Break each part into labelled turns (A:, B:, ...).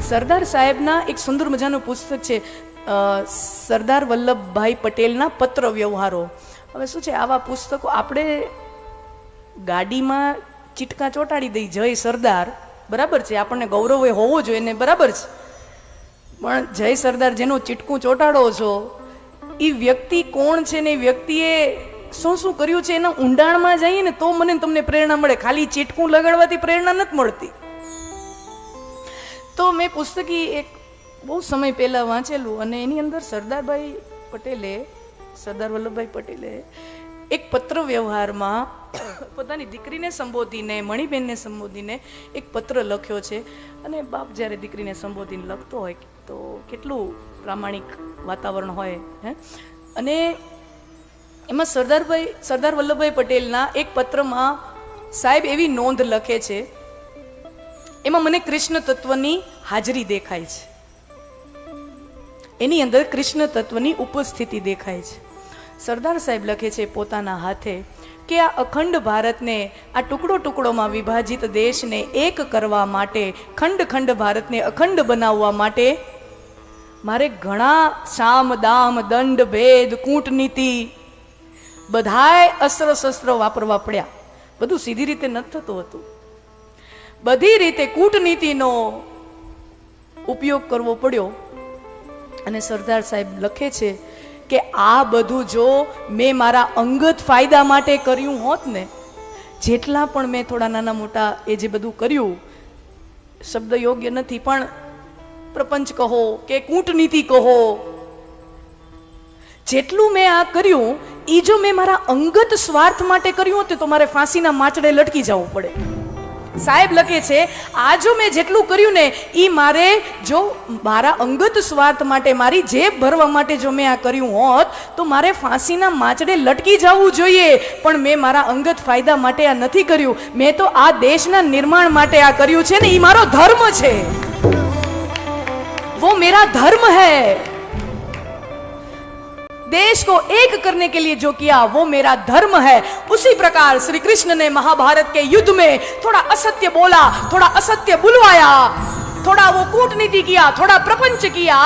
A: સરદાર સાહેબના એક સુંદર મજાનું પુસ્તક છે સરદાર વલ્લભભાઈ પટેલના પત્ર વ્યવહારો હવે શું છે, આવા પુસ્તકો આપણે ગાડીમાં ચીટકા ચોંટાડી દઈ, જય સરદાર, બરાબર છે, આપણને ગૌરવ એ હોવો જોઈએ ને, બરાબર છે. પણ જય સરદાર જેનું ચીટકું ચોંટાડો છો એ વ્યક્તિ કોણ છે ને એ વ્યક્તિએ શું શું કર્યું છે, એના ઊંડાણમાં જઈએ ને તો મને તમને પ્રેરણા મળે, ખાલી ચીટકું લગાડવાથી પ્રેરણા નથી મળતી. તો મેં પુસ્તકી એક બહુ સમય પહેલાં વાંચેલું અને એની અંદર સરદારભાઈ પટેલે, સરદાર વલ્લભભાઈ પટેલે એક પત્ર વ્યવહારમાં પોતાની દીકરીને સંબોધીને, મણિબેનને સંબોધીને એક પત્ર લખ્યો છે. અને બાપ જ્યારે દીકરીને સંબોધીને લખતો હોય તો કેટલું પ્રામાણિક વાતાવરણ હોય, હે? અને એમાં સરદારભાઈ, સરદાર વલ્લભભાઈ પટેલના એક પત્રમાં સાહેબ એવી નોંધ લખે છે એમાં મને કૃષ્ણ તત્વની હાજરી દેખાય છે. એની અંદર કૃષ્ણ તત્વની ઉપસ્થિતિ દેખાય છે. સરદાર સાહેબ લખે છે પોતાના હાથે કે આ અખંડ ભારતને આ ટુકડો ટુકડોમાં વિભાજિત દેશને એક કરવા માટે, ખંડ ખંડ ભારતને અખંડ બનાવવા માટે મારે ઘણા સામ, દામ, દંડ, ભેદ, કૂટનીતિ બધાય અસ્ત્ર શસ્ત્ર વાપરવા પડ્યા. બધું સીધી રીતે નથી થતું હતું. બધી રીતે કૂટનીતિનો ઉપયોગ કરવો પડ્યો. અને સરદાર સાહેબ લખે છે કે આ બધું જો મેં મારા અંગત ફાયદા માટે કર્યું હોત ને, જેટલા પણ મેં થોડા નાના મોટા એ જે બધું કર્યું, શબ્દ યોગ્ય નથી, પણ પ્રપંચ કહો કે કૂટનીતિ કહો, જેટલું મેં આ કર્યું એ જો મેં મારા અંગત સ્વાર્થ માટે કર્યું હોત તો મારે ફાંસીના માચડે લટકી જવું પડે. સાહેબ લખે છે આ જો મેં જેટલું કર્યું ને એ મારે જો મારા અંગત સ્વાર્થ માટે, મારી જેબ ભરવા માટે જો મેં આ કર્યું હોત, તો મારે ફાંસીના માચડે લટકી જવું જોઈએ. પણ મેં મારા અંગત ફાયદા માટે આ નથી કર્યું. મેં તો આ દેશના નિર્માણ માટે આ કર્યું છે ને એ મારો ધર્મ છે. વો મેરા ધર્મ હૈ. देश को एक करने के लिए जो किया वो मेरा धर्म है उसी प्रकार श्री कृष्ण ने महाभारत के युद्ध में थोड़ा असत्य बोला थोड़ा असत्य बुलवाया थोड़ा वो कूटनीति किया थोड़ा प्रपंच किया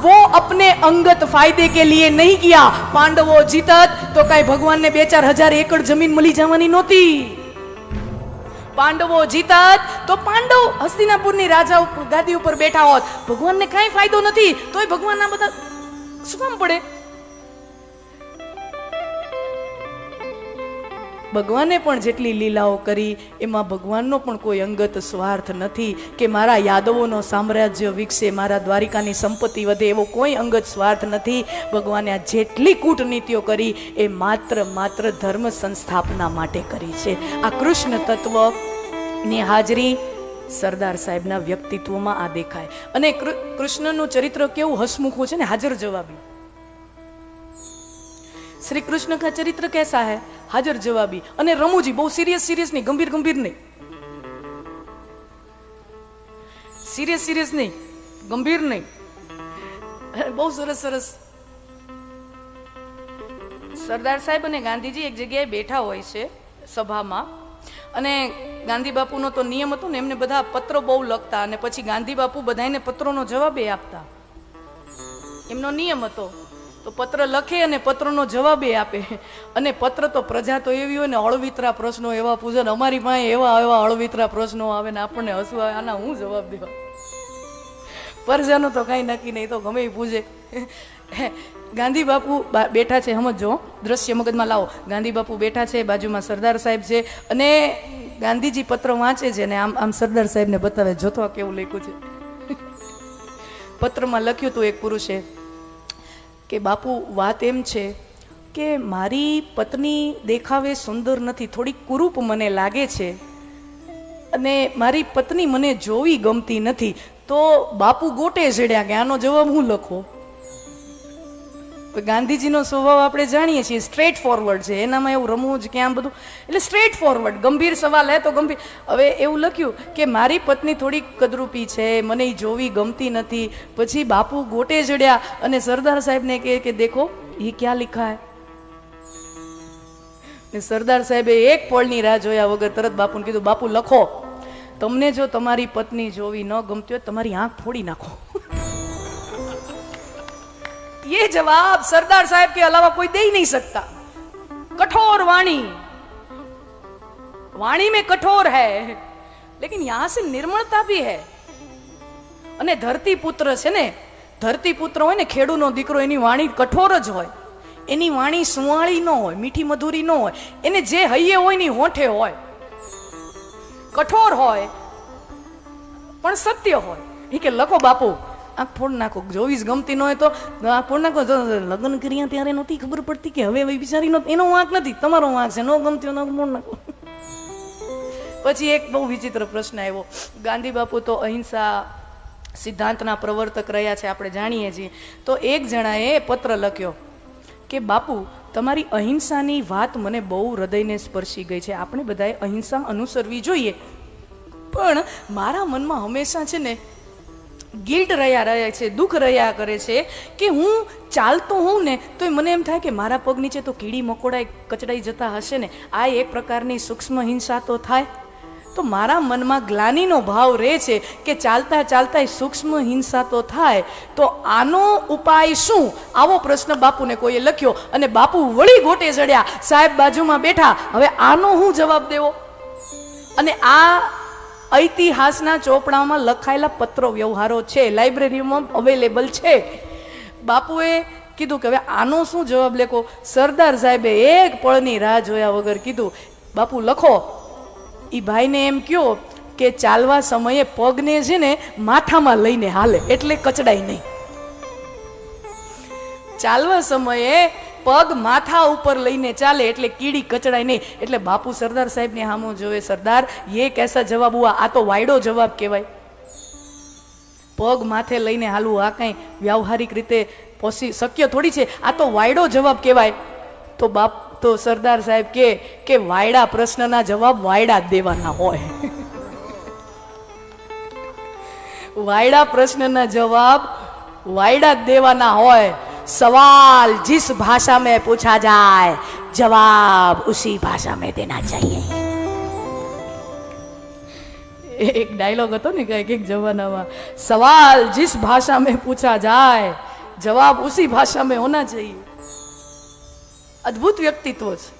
A: वो अपने अंगत फायदे के लिए नहीं किया पांडवो जीतत तो कई भगवान ने બે ચાર હજાર એકર જમીન મળી જવાની નહોતી પાંડવો જીતત તો પાંડવ હસ્તિનાપુરની રાજા ઉપર ગાદી ઉપર બેઠા હોત ભગવાનને કાંઈ ફાયદો નથી તોય ભગવાન આ બધા શું કામ પડે ભગવાને પણ જેટલી લીલાઓ કરી, એમાં ભગવાનનો પણ કોઈ અંગત સ્વાર્થ નથી કે મારા યાદવોનો સામ્રાજ્ય વિકસે, મારા દ્વારિકાની સંપત્તિ વધે, એવો કોઈ અંગત સ્વાર્થ નથી. ભગવાને આ જેટલી કૂટનીતિઓ કરી, એ માત્ર માત્ર ધર્મ સંસ્થાપના માટે કરી છે. આ કૃષ્ણ તત્વની હાજરી સરદાર સાહેબના વ્યક્તિત્વમાં આ દેખાય. અને કૃષ્ણનું ચરિત્ર કેવું હસમુખું છે ને, હાજર જવાબી. શ્રી કૃષ્ણ કા ચરિત્ર કેસા હે? હાજર જવાબી. અને રમુજી બહુ સિરિયસ સિરિયસ નહીં, ગંભીર ગંભીર નહીં. સિરિયસ સિરિયસ નહીં, ગંભીર નહીં. બહુ સરસ સરસ. સરદાર સાહેબ અને ગાંધીજી એક જગ્યાએ બેઠા હોય છે સભામાં. અને ગાંધી બાપુનો તો નિયમ હતો ને એમને બધા પત્રો બહુ લખતા અને પછી ગાંધી બાપુ બધાને પત્રોનો જવાબ એ આપતા. એમનો નિયમ હતો. તો પત્ર લખે અને પત્રનો જવાબ એ આપે. અને પત્ર તો પ્રજા તો એવી હોય ને અળવિતરા પ્રશ્નો એવા પૂજન અમારી પાસે એવા એવા અળવિતરા પ્રશ્નો આવે ને આપણને હસવું આના હું જવાબ દેવા? પ્રજાનું તો કાંઈ નક્કી નહીં તો ગમે પૂછે. ગાંધી બાપુ બેઠા છે સમજો દ્રશ્ય મગજમાં લાવો. ગાંધી બાપુ બેઠા છે, બાજુમાં સરદાર સાહેબ છે અને ગાંધીજી પત્ર વાંચે છે ને આમ આમ સરદાર સાહેબને બતાવે, જોતો કેવું લખ્યું છે? પત્રમાં લખ્યું હતું એક પુરુષે કે બાપુ, વાત એમ છે કે મારી પત્ની દેખાવે સુંદર નથી થોડી કુરૂપ મને લાગે છે અને મારી પત્ની મને જોવી ગમતી નથી. તો બાપુ ગોટે જડ્યા કે આનો જવાબ હું લખો? ગાંધીજીનો સ્વભાવ આપણે જાણીએ છીએ સ્ટ્રેટ ફોરવર્ડ છે. એનામાં એવું રમવું જ કે આમ બધું. એટલે સ્ટ્રેટ ફોરવર્ડ ગંભીર સવાલ હે તો ગંભીર. હવે એવું લખ્યું કે મારી પત્ની થોડી કદરૂપી છે, મને એ જોવી ગમતી નથી. પછી બાપુ ગોટે જડ્યા અને સરદાર સાહેબને કહે કે દેખો એ ક્યાં લિખા હે ને સરદાર સાહેબે એક પળની રાહ જોયા વગર તરત બાપુને કીધું, બાપુ લખો. તમને જો તમારી પત્ની જોવી ન ગમતી હોય તમારી આંખ ફોડી નાખો. ये जवाब सरदार साहब के अलावा कोई दे ही नहीं सकता कठोर वाणी वाणी में कठोर है लेकिन यहां से निर्मलता भी है અને ધરતી પુત્ર છે ને ધરતી પુત્ર હોય ને ખેડૂનો દીકરો એની વાણી કઠોર જ હોય એની વાણી સુવાળી ન હોય મીઠી મધુરી ન હોય એને જે હૈયે હોય ની હોઠે હોય કઠોર હોય પણ સત્ય હોય એ કે લખો બાપુ આંખ ફોડ નાખો જોવીસ ગમતી ન હોય તો. આ ફોડ નાખો લગ્ન કર્યા ત્યારે નહોતી ખબર પડતી કે હવે હવે બિચારી નો એનો વાંક નથી, તમારો વાંક છે, ન ગમતી હોય ફોડ નાખો પછી એક બહુ વિચિત્ર પ્રશ્ન આવ્યો. ગાંધી બાપુ તો અહિંસા સિદ્ધાંતના પ્રવર્તક રહ્યા છે, આપણે જાણીએ છીએ. તો એક જણાએ પત્ર લખ્યો કે, બાપુ, તમારી અહિંસાની વાત મને બહુ હૃદયને સ્પર્શી ગઈ છે. આપણે બધાએ અહિંસા અનુસરવી જોઈએ. પણ મારા મનમાં હંમેશા છે ને ગિલ્ટ રહ્યા રહે છે, દુઃખ રહ્યા કરે છે કે હું ચાલતો હોઉં ને તો મને એમ થાય કે મારા પગ નીચે તો કીડી મકોડાય કચડાઈ જતા હશે ને. આ એક પ્રકારની સૂક્ષ્મ હિંસા તો થાય? તો મારા મનમાં ગ્લાનીનો ભાવ રહે છે કે ચાલતા ચાલતા સૂક્ષ્મ હિંસા તો થાય, તો આનો ઉપાય શું? આવો પ્રશ્ન બાપુને કોઈએ લખ્યો અને બાપુ વળી ગોટે ચડ્યા. સાહેબ બાજુમાં બેઠા. હવે આનો હું જવાબ દેવો? અને આ ઐતિહાસના ચોપડામાં લખાયેલા પત્રો વ્યવહારો છે, લાઇબ્રેરીમાં અવેલેબલ છે. બાપુએ કીધું કે હવે આનો શું જવાબ લેખો? સરદાર સાહેબે એક પળની રાહ જોયા વગર કીધું, બાપુ, લખો. એ ભાઈને એમ કયો કે ચાલવા સમયે પગને છે ને માથામાં લઈને હાલે, એટલે કચડાય નહીં. ચાલવા સમયે પગ માથા ઉપર લઈને ચાલે એટલે કીડી કચડાય નહીં. એટલે બાપુ સરદાર સાહેબને હામો જોવે, સરદાર એ કેસા જવાબ હુઆ? આ તો વાયડો જવાબ કહેવાય. પગ માથે લઈને હાલવું આ કંઈ વ્યવહારિક રીતે પોસી, શક્ય થોડી છે? આ તો વાયડો જવાબ કહેવાય. તો બાપ, તો સરદાર સાહેબ કે કે વાયડા પ્રશ્નના જવાબ વાયડા જ દેવાના હોય. વાયડા પ્રશ્નના જવાબ વાયડા જ દેવાના હોય. सवाल जिस भाषा में पूछा जाए जवाब उसी भाषा में देना चाहिए एक डायलॉग હતો ને કઈક એક જમાનામાં સવાલ जिस भाषा में पूछा जाए जवाब उसी भाषा में होना चाहिए અદ્ભુત વ્યક્તિત્વ છે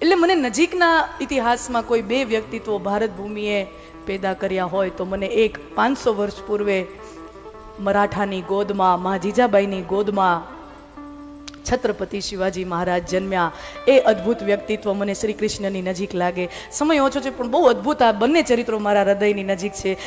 A: એટલે મને નજીકના ઇતિહાસમાં કોઈ બે વ્યક્તિત્વો ભારત ભૂમિએ પેદા કર્યા હોય તો મને એક પાંચસો વર્ષ પૂર્વે મરાઠાની ગોદમાં, મા જીજાબાઈની ગોદમાં છત્રપતિ શિવાજી મહારાજ જન્મ્યા. એ અદ્ભુત વ્યક્તિત્વ મને શ્રી કૃષ્ણની નજીક લાગે. સમય ઓછો છે, પણ બહુ અદ્ભુત આ બંને ચરિત્રો મારા હૃદયની નજીક છે.